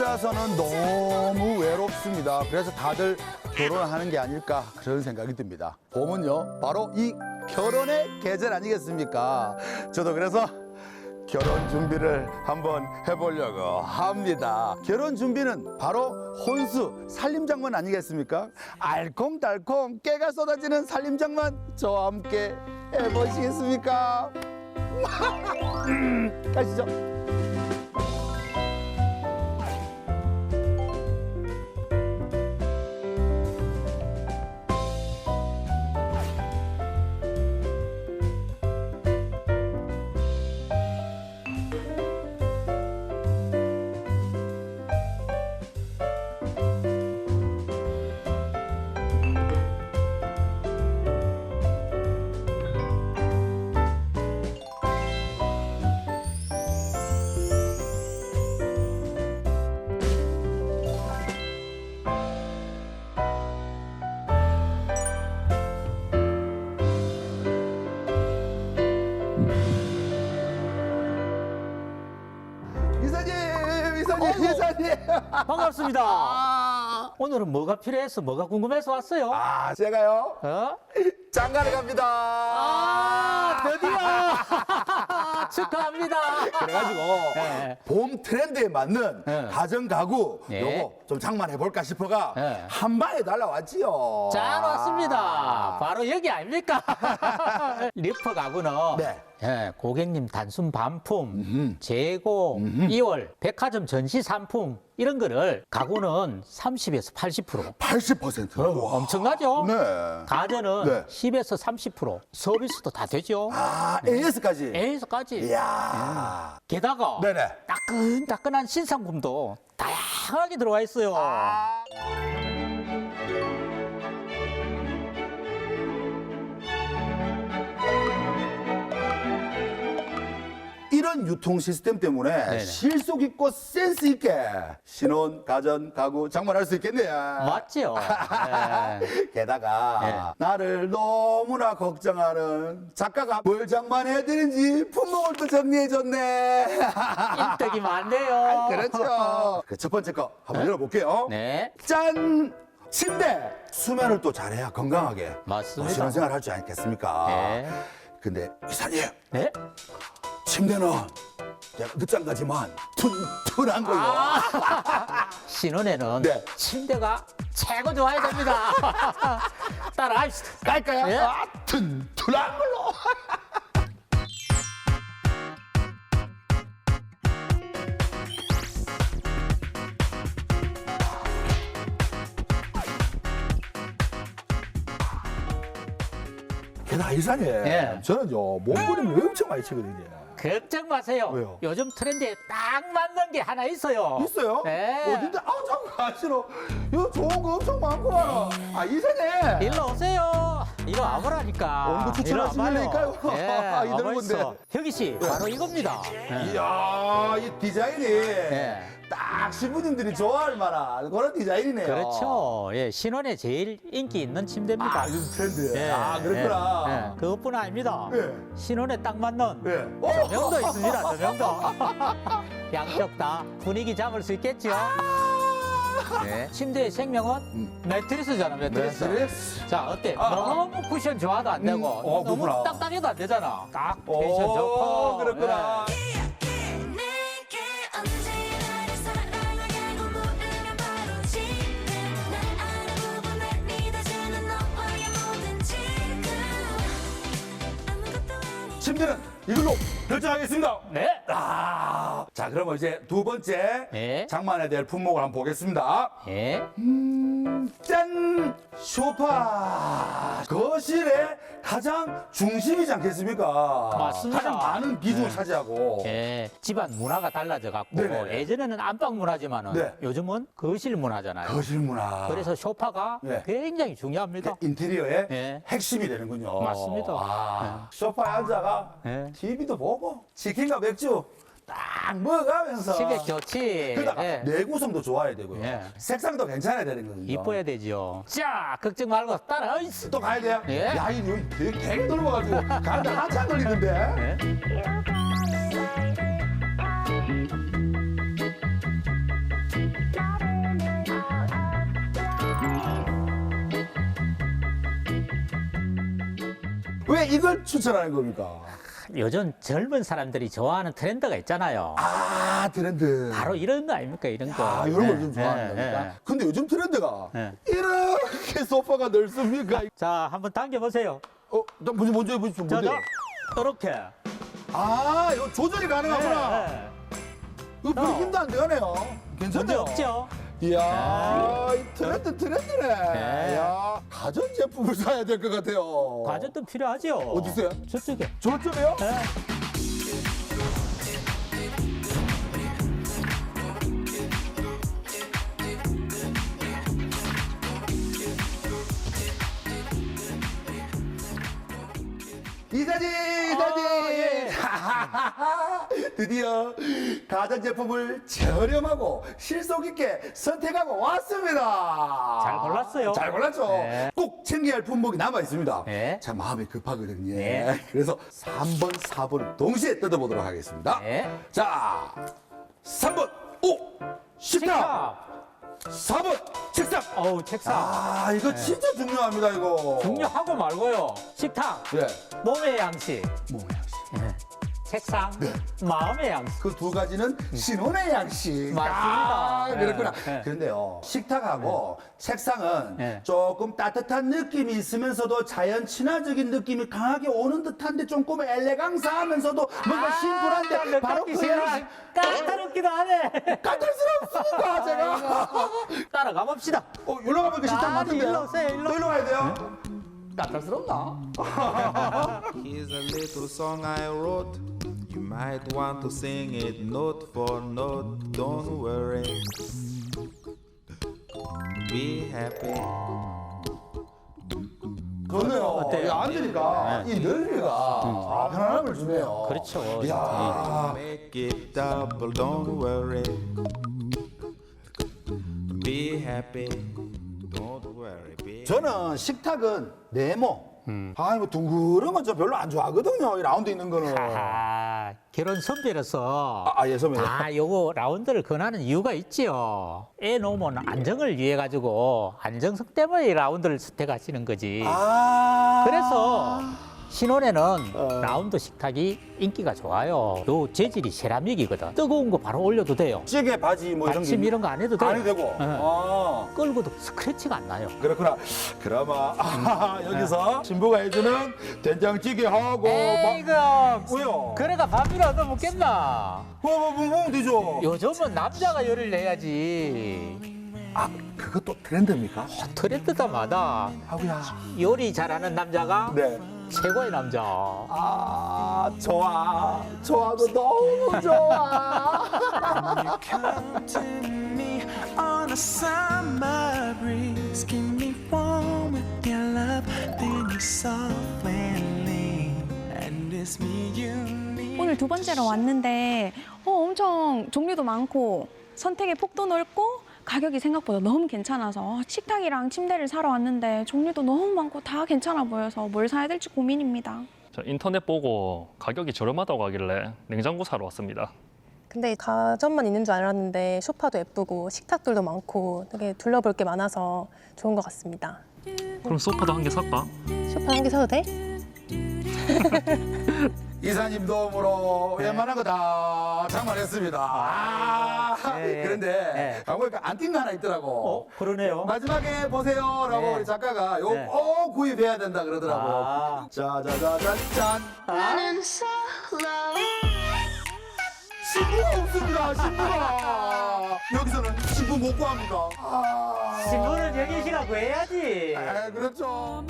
혼자서는 너무 외롭습니다. 그래서 다들 결혼하는 게 아닐까 그런 생각이 듭니다. 봄은요, 바로 이 결혼의 계절 아니겠습니까? 저도 그래서 결혼 준비를 한번 해보려고 합니다. 결혼 준비는 바로 혼수 살림장만 아니겠습니까? 알콩달콩 깨가 쏟아지는 살림장만 저와 함께 해보시겠습니까? 음, 가시죠. 이사님, 이사님, 이사님. 반갑습니다. 아, 오늘은 뭐가 필요해서 뭐가 궁금해서 왔어요? 아, 제가요 어? 장가를 갑니다. 아, 드디어 축하합니다. 그래가지고 네. 봄 트렌드에 맞는 네. 가정 가구 네. 요거 좀 장만해 볼까 싶어가 네. 한 방에 날라왔지요. 잘 왔습니다. 아. 바로 여기 아닙니까? 리퍼 가구는 네. 예, 고객님 단순 반품, 재고, 2월, 백화점 전시 상품 이런 거를 가구는 30에서 80%. 80%. 우와. 엄청나죠? 네. 가전은 네. 10에서 30%. 서비스도 다 되죠. 아, AS까지. A에서까지. 이야. 게다가 네네. 따끈따끈한 신상품도 다양하게 들어와 있어요. 아. 유통 시스템 때문에. 실속 있고 센스 있게 신혼, 가전, 가구 장만할 수 있겠네요. 맞죠? 네. 게다가 나를 너무나 걱정하는 작가가 뭘 장만해야 되는지 품목을 또 정리해줬네. 인덕이 많네요. 그렇죠. 그 첫 번째 거 한번 열어볼게요. 네. 짠! 침대! 수면을 또 잘해야 건강하게 맞습니다. 신혼생활 할 줄 아니겠습니까? 네. 근데 이사님, 네? 침대는 제가 늦장 가지만 튼튼한 걸로. 신혼에는 네. 침대가 최고 좋아야 됩니다. 따라합시다. 갈까요? 네. 아, 튼튼한 걸로. 이사님, 네. 저는요 몸부림을 엄청 많이 치거든요. 걱정 마세요. 왜요? 요즘 트렌드에 딱 맞는 게 하나 있어요. 있어요? 네. 어딘데? 아, 잠깐 싫어. 이거 좋은 거 엄청 많구만. 아, 이사님. 일로 오세요. 이거 와보라니까. 오늘 그 추천하시길래니까요. 예, 아, 이대로 와보 있어. 건데. 혁이 씨, 바로 이겁니다. 예. 이야, 이 디자인이 네. 딱 신부님들이 좋아할 만한 그런 디자인이네요. 그렇죠. 예, 신혼에 제일 인기 있는 침대입니다. 아, 요즘 트렌드. 예, 아, 그렇구나. 예, 예. 그것뿐 아닙니다. 예. 신혼에 딱 맞는 예. 어? 조명도 있습니다. 조명도. 양쪽 다 분위기 잡을 수 있겠죠. 네. 침대의 생명은 매트리스잖아, 매트리스. 매트리스. 자, 어때? 아, 너무 쿠션 좋아도 안 되고, 음, 어, 너무 그렇구나. 딱딱해도 안 되잖아. 딱 오, 좋고. 그렇구나. 내 이걸로 결정하겠습니다. 네. 아, 자, 그러면 이제 두 번째 네. 장만해야 될 품목을 한번 보겠습니다. 예. 짠! 소파! 거실의 가장 중심이지 않겠습니까? 맞습니다. 가장 많은 비중을 차지하고. 예, 집안 문화가 달라져 갖고 네네네. 예전에는 안방 문화지만은 네. 요즘은 거실 문화잖아요. 거실 문화. 그래서 소파가 네. 굉장히 중요합니다. 인테리어의 네. 핵심이 되는군요. 맞습니다. 아, 소파에 앉아가 네. TV도 보고 먹고 치킨과 맥주 딱 먹으면서 집에 좋지. 그다음 예. 내구성도 좋아야 되고요. 예. 색상도 괜찮아야 되는 거거든요. 이뻐야 되지요 자, 걱정 말고 따라. 어이씨. 또 가야 돼요? 예. 야, 이 여기 되게, 되게 넓어가지고 가는데 한참 걸리는데. 예. 왜 이걸 추천하는 겁니까? 요즘 젊은 사람들이 좋아하는 트렌드가 있잖아요. 아 트렌드. 바로 이런 거 아닙니까? 이런 거. 아, 이런 걸좀 네, 좋아하는 네, 겁니까? 네. 근데 요즘 트렌드가 네. 이렇게 소파가 넓습니까? 자, 한번 당겨 보세요. 어, 나 먼저 먼저 뭔데요? 자, 이렇게. 아, 이거 조절이 가능하구나. 네, 네. 이거 별 힘도 안. 문제 괜찮네요. 없죠? 이야, 이 트렌드 트렌드네. 네. 이야, 가전 제품을 사야 될 것 같아요. 과전도 필요하죠. 어디 있어요? 저쪽에. 저쪽에요? 네. 이사님, 이사님. 아, 예. 드디어 가전 제품을 저렴하고 실속 있게 선택하고 왔습니다. 잘 골랐어요. 잘 골랐죠. 네. 꼭 챙겨야 할 품목이 남아 있습니다. 네. 참 마음이 급하거든요. 네. 그래서 3번, 4번을 동시에 뜯어보도록 하겠습니다. 네. 자, 3번, 오, 식탁. 식탁. 4번, 책상. 어우, 책상. 아, 이거 진짜 중요합니다, 이거. 중요하고 말고요. 식탁. 예. 몸의 양식. 몸의 양식. 예. 책상. 마음의 양식. 그 두 가지는 신혼의 양식. 맞습니다. 아, 그렇구나. 네. 그런데요, 식탁하고 책상은 네. 조금 따뜻한 느낌이 있으면서도 자연 친화적인 느낌이 강하게 오는 듯한데 조금 엘레강사하면서도 뭔가 심플한데 바로 그 양식. 까다롭기도 하네. 까탈스럽습니다, 제가. 따라가 봅시다. 어, 여기로 가보니까 식탁 아니, 맞는데요? 일로 오세요, 일로. 또 일로 가야 돼요? 까탈스럽나? Here's a little song I wrote. Might want to sing it note for note. Don't worry. Be happy. 그러네요. 어때요? 야, 앉으니까 이 넓이가 아, 편안함을 주네요. 그렇죠. 이야. Make it double. Don't worry. Be happy. Don't worry. Be 저는 식탁은 네모. 음. 아, 뭐 둥그런 건 저 별로 안 좋아하거든요. 이 라운드 있는 거는. 아, 결혼 선배로서 아, 예, 선배님. 아, 요거 라운드를 권하는 이유가 있지요. 애 놓으면 안정을 위해 가지고 안정성 때문에 이 라운드를 선택하시는 거지. 아. 그래서 신혼에는 어. 라운드 식탁이 인기가 좋아요. 요 재질이 세라믹이거든. 뜨거운 거 바로 올려도 돼요. 찌개 바지 뭐 이런 게 이런 거 안 해도 돼요. 안 해도 되고. 예. 아. 끌고도 스크래치가 안 나요. 그렇구나. 그나마 아, 여기서 신부가 해주는 된장찌개 하고 에이그 왜요? 그래가 밥이라 얻어 먹겠나? 뭐, 뭐, 뭐, 뭐 되죠. 요즘은 남자가 요리를 해야지. 아, 그것도 트렌드입니까? 트렌드다마다 아구야. 요리 잘하는 남자가 네. 최고의 남자. 아, 좋아. 좋아도 너무 좋아. 오늘 두 번째로 왔는데 어, 엄청 종류도 많고 선택의 폭도 넓고 가격이 생각보다 너무 괜찮아서 식탁이랑 침대를 사러 왔는데 종류도 너무 많고 다 괜찮아 보여서 뭘 사야 될지 고민입니다. 저 인터넷 보고 가격이 저렴하다고 하길래 냉장고 사러 왔습니다. 근데 가전만 있는 줄 알았는데 소파도 예쁘고 식탁들도 많고 되게 둘러볼 게 많아서 좋은 것 같습니다. 그럼 소파도 한 개 살까? 소파 한 개 사도 돼? 이사님 도움으로 네. 웬만한 거 다 장만했습니다. 아, 예, 예. 그런데 네. 가고 보니까 안띈거 하나 있더라고. 어, 그러네요. 마지막에 보세요라고 네. 우리 작가가 요거 네. 꼭 구입해야 된다 그러더라고. 아. 짜자자잔 짠. 나는 신부가 없습니다. 신부가. 여기서는 신부 못 구합니다. 아. 신부는 여기 시간 구해야지. 아, 그렇죠.